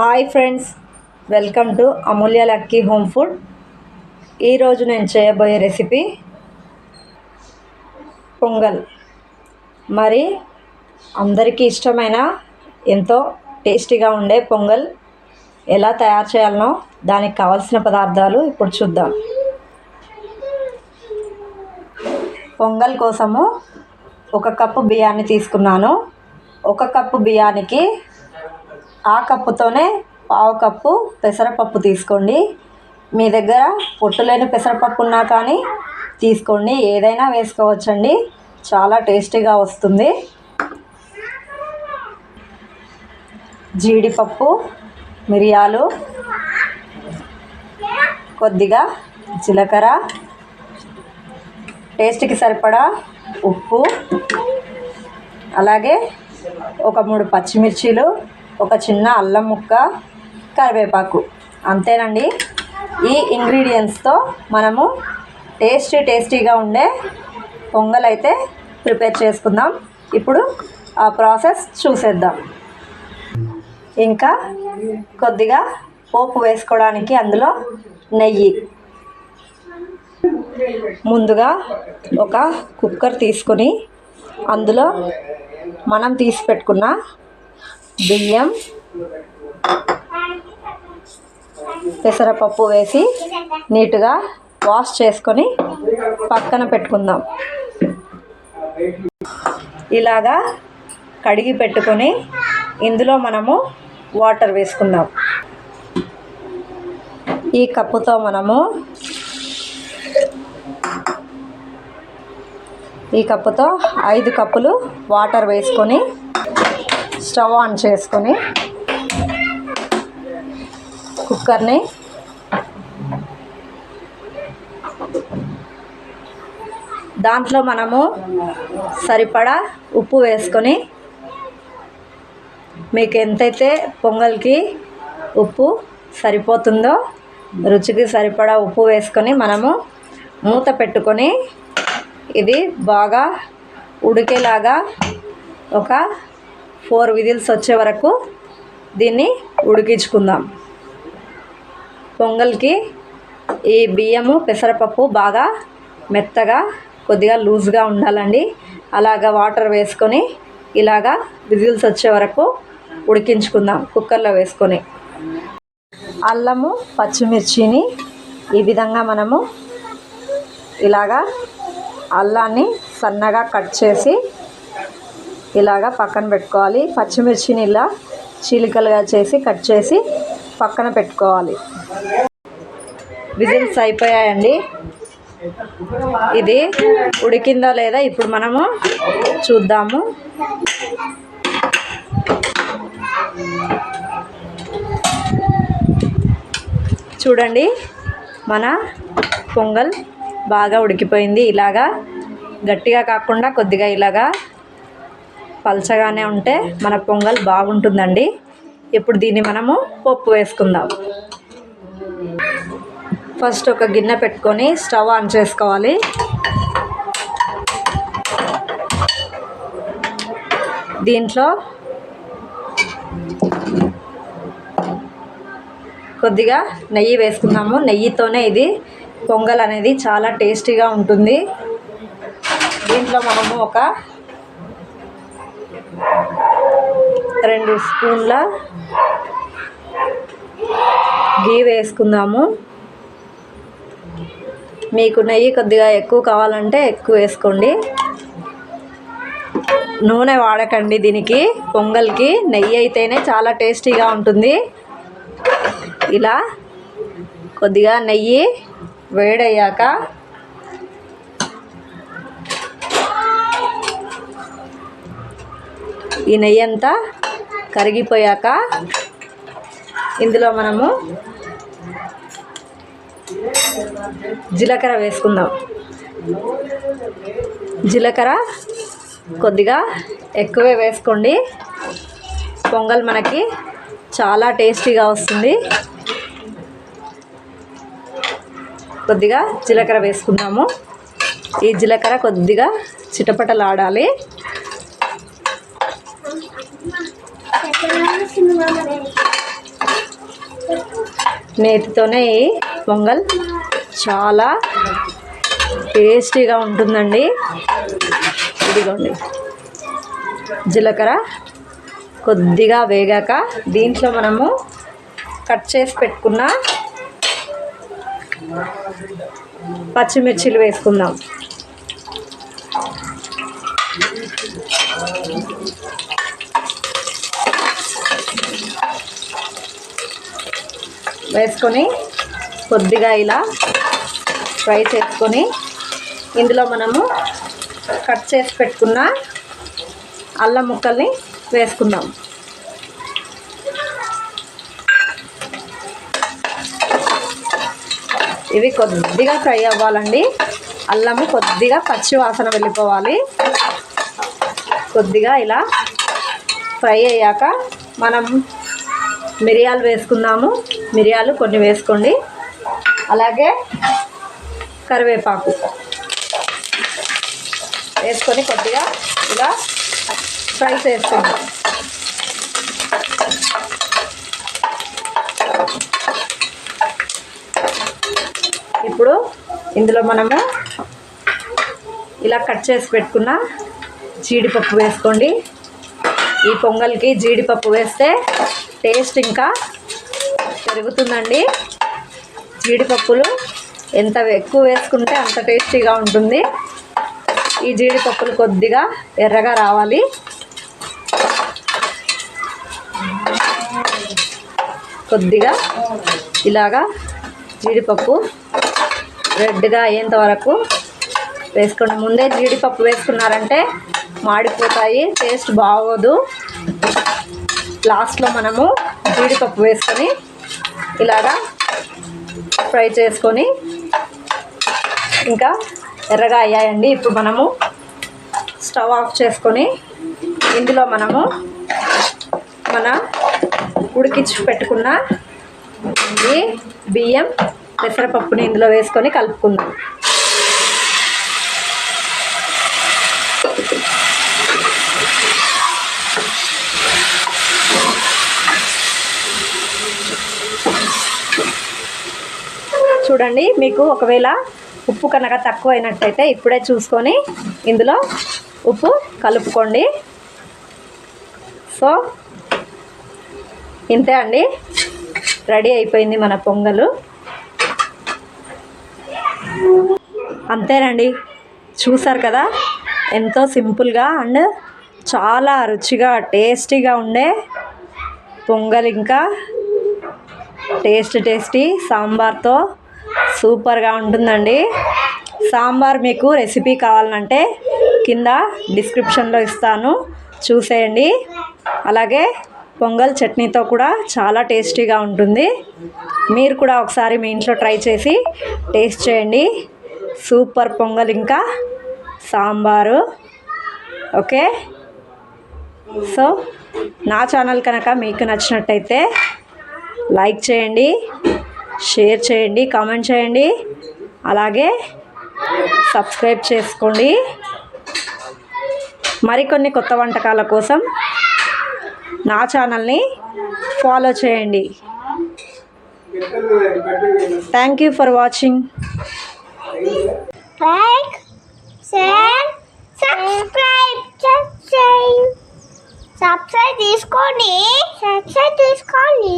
Hi friends welcome to Amulya lucky home food. ఈరోజు నేను చేయబోయే రెసిపీ పొంగల్. మరి అందరికీ ఇష్టమైన ఎంతో టేస్టీగా ఉండే పొంగల్ ఎలా తయారు చేయాలనో దానికి కావాల్సిన పదార్థాలు ఇప్పుడు చూద్దాం. పొంగల్ కోసము ఒక కప్పు బియ్యాన్ని తీసుకున్నాను. ఒక కప్పు బియ్యానికి ఆ కప్పుతోనే పావు కప్పు పెసరపప్పు తీసుకోండి. మీ దగ్గర పొట్టు లేని పెసరపప్పు ఉన్నా కానీ తీసుకోండి. ఏదైనా వేసుకోవచ్చండి. చాలా టేస్టీగా వస్తుంది. జీడిపప్పు మిరియాలు కొద్దిగా జీలకర్ర టేస్ట్కి సరిపడా ఉప్పు అలాగే ఒక మూడు పచ్చిమిర్చీలు ఒక చిన్న అల్లం ముక్క కరివేపాకు. అంతేనండి. ఈ ఇంగ్రీడియంట్స్తో మనము టేస్టీ టేస్టీగా ఉండే పొంగల్ అయితే ప్రిపేర్ చేసుకుందాం. ఇప్పుడు ఆ ప్రాసెస్ చూసేద్దాం. ఇంకా కొద్దిగా పోపు వేసుకోవడానికి అందులో నెయ్యి. ముందుగా ఒక కుక్కర్ తీసుకొని అందులో మనం తీసి పెట్టుకున్న బియ్యం పెసరపప్పు వేసి నీట్గా వాష్ చేసుకొని పక్కన పెట్టుకుందాం. ఇలాగా కడిగి పెట్టుకొని ఇందులో మనము వాటర్ వేసుకుందాం. ఈ కప్పుతో మనము ఈ కప్పుతో ఐదు కప్పులు వాటర్ వేసుకొని స్టవ్ ఆన్ చేసుకొని కుక్కర్ని దాంట్లో మనము సరిపడా ఉప్పు వేసుకొని మీకు ఎంతైతే పొంగల్కి ఉప్పు సరిపోతుందో రుచికి సరిపడా ఉప్పు వేసుకొని మనము మూత పెట్టుకొని ఇది బాగా ఉడికేలాగా ఒక ఫోర్ విజిల్స్ వచ్చే వరకు దీన్ని ఉడికించుకుందాం. పొంగల్కి ఈ బియ్యము పెసరపప్పు బాగా మెత్తగా కొద్దిగా లూజ్గా ఉండాలండి. అలాగా వాటర్ వేసుకొని ఇలాగా విజిల్స్ వచ్చే వరకు ఉడికించుకుందాం కుక్కర్లో వేసుకొని. అల్లము పచ్చిమిర్చిని ఈ విధంగా మనము ఇలాగా అల్లాన్ని సన్నగా కట్ చేసి ఇలాగా పక్కన పెట్టుకోవాలి. పచ్చిమిర్చిని ఇలా చీలికలుగా చేసి కట్ చేసి పక్కన పెట్టుకోవాలి. విజిల్స్ అయిపోయాయండి. ఇది ఉడికిందా లేదా ఇప్పుడు మనము చూద్దాము. చూడండి మన పొంగల్ బాగా ఉడికిపోయింది. ఇలాగా గట్టిగా కాకుండా కొద్దిగా ఇలాగా పల్చగానే ఉంటే మన పొంగల్ బాగుంటుందండి. ఇప్పుడు దీన్ని మనము పప్పు వేసుకుందాం. ఫస్ట్ ఒక గిన్నె పెట్టుకొని స్టవ్ ఆన్ చేసుకోవాలి. దీంట్లో కొద్దిగా నెయ్యి వేసుకుందాము. నెయ్యితోనే ఇది పొంగల్ అనేది చాలా టేస్టీగా ఉంటుంది. దీంట్లో మనము ఒక రెండు స్పూన్ల గీ వేసుకుందాము. మీకు నెయ్యి కొద్దిగా ఎక్కువ కావాలంటే ఎక్కువ వేసుకోండి. నూనె వాడకండి దీనికి పొంగల్కి. నెయ్యి అయితేనే చాలా టేస్టీగా ఉంటుంది. ఇలా కొద్దిగా నెయ్యి వేడయ్యాక ఈ నెయ్యి అంతా కరిగిపోయాక ఇందులో మనము జీలకర్ర వేసుకుందాం. జీలకర్ర కొద్దిగా ఎక్కువే వేసుకోండి. పొంగల్ మనకి చాలా టేస్టీగా వస్తుంది. కొద్దిగా జీలకర్ర వేసుకుందాము. ఈ జీలకర్ర కొద్దిగా చిటపటలాడాలి. నేతితోనే ఈ పొంగల్ చాలా టేస్టీగా ఉంటుందండి. ఇదిగోండి. జీలకర్ర కొద్దిగా వేగాక దీంట్లో మనము కట్ చేసి పెట్టుకున్న పచ్చిమిర్చిలు వేసుకుందాం. వేసుకొని కొద్దిగా ఇలా ఫ్రై చేసుకొని ఇందులో మనము కట్ చేసి పెట్టుకున్న అల్లం ముక్కల్ని వేసుకుందాం. ఇవి కొద్దిగా ఫ్రై అవ్వాలండి. అల్లము కొద్దిగా పచ్చి వాసన వెళ్ళిపోవాలి. కొద్దిగా ఇలా ఫ్రై అయ్యాక మనం మిరియాలు వేసుకుందాము. మిరియాలు కొన్ని వేసుకోండి. అలాగే కరివేపాకు వేసుకొని కొద్దిగా ఇలా ఫ్రై చేసుకోండి ఇప్పుడు ఇందులో మనము ఇలా కట్ చేసి పెట్టుకున్న జీడిపప్పు వేసుకోండి. ఈ పొంగల్కి జీడిపప్పు వేస్తే టేస్ట్ ఇంకా పెరుగుతుందండి జీడిపప్పులు ఎంత ఎక్కువ వేసుకుంటే అంత టేస్టీగా ఉంటుంది. ఈ జీడిపప్పులు కొద్దిగా ఎర్రగా రావాలి. కొద్దిగా ఇలాగా జీడిపప్పు రెడ్గా అయ్యేంత వరకు వేసుకోండి. ముందే జీడిపప్పు వేసుకున్నారంటే మాడిపోతాయి టేస్ట్ బాగోదు. లాస్ట్లో మనము జీడిపప్పు వేసుకొని ఇలాగా ఫ్రై చేసుకొని ఇంకా ఎర్రగా అయ్యాయండి. ఇప్పుడు మనము స్టవ్ ఆఫ్ చేసుకొని ఇందులో మనము మన ఉడికించి పెట్టుకున్న ఈ బియ్యం పెసరపప్పుని ఇందులో వేసుకొని కలుపుకుందాం. చూడండి మీకు ఒకవేళ ఉప్పు కనుక తక్కువ అయినట్టయితే ఇప్పుడే చూసుకొని ఇందులో ఉప్పు కలుపుకోండి. సో ఇంతే అండి. రెడీ అయిపోయింది మన పొంగలు. అంతేనండి. చూసారు కదా ఎంతో సింపుల్గా అండ్ చాలా రుచిగా టేస్టీగా ఉండే పొంగల్ ఇంకా టేస్ట్ టేస్టీ సాంబార్తో సూపర్గా ఉంటుందండి. సాంబార్ మీకు రెసిపీ కావాలంటే కింద డిస్క్రిప్షన్లో ఇస్తాను. చూసేయండి. అలాగే పొంగల్ చట్నీతో కూడా చాలా టేస్టీగా ఉంటుంది. మీరు కూడా ఒకసారి మీ ఇంట్లో ట్రై చేసి టేస్ట్ చేయండి. సూపర్ పొంగల్ ఇంకా సాంబారు. ఓకే? సో నా ఛానల్ కనుక మీకు నచ్చినట్టయితే లైక్ చేయండి. షేర్ చేయండి కామెంట్ చేయండి. అలాగే సబ్స్క్రైబ్ చేసుకోండి. మరికొన్ని కొత్త వంటకాల కోసం నా ఛానల్ని ఫాలో చేయండి. Thank you for watching like, share, subscribe తీసుకోండి. సబ్స్క్రైబ్ తీసుకోండి.